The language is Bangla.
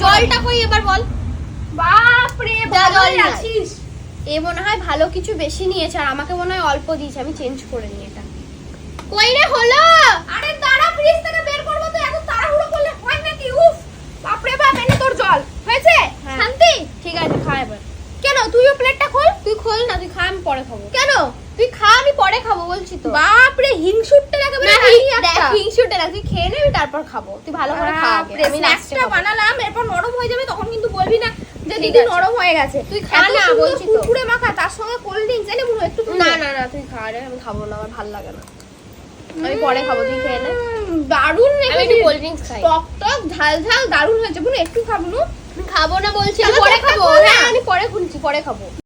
জলটা কই এবার বল? বাপ রে জল আছিস। এ মনে হয় ভালো কিছু বেশি নিয়েছে আর আমাকে মনে হয় অল্প দিয়েছে আমি চেঞ্জ করে নিই এটা। কই রে হলো? আরে দাঁড়া ফ্রিজ থেকে বের করব তো এত তাড়াহুড়ো করলে হয় নাকি? উফ বাপ রে বাপ এনে তোর জল। হয়েছে? হ্যাঁ। শান্তি? ঠিক আছে খা এবার। কেন তুইও প্লেটটা খোল? তুই খোল না তুই খা আমি পরে খাব। কেন? তুই খা আমি পরে খাব বলছি তো। বাপ রে হিংসু তুই খেয়ে নেবি তারপর খাব। তুই ভালো করে খা আমি লাস্টে বানালাম এরপর নরম হয়ে যাবে তখন কিন্তু বলবি না যে দিদি নরম হয়ে গেছে। তুই খা না, বলছি তো। কুরকুরে মাখা তার সঙ্গে কোল্ড ড্রিঙ্কস এনে একটু না নে। না না তুই খা রে আমি খাব না আমার ভালো লাগে না। আমি পরে খাব তুই খেয়ে নে। দারুণ আমি একটু কোল্ড ড্রিঙ্কস খাই। টক টক ঝাল ঝাল দারুণ হয়েছে। বুনু একটু খাব না খাব না বলছি তাহলে পরে খাব। হ্যাঁ আমি পরে খুলছি পরে খাব।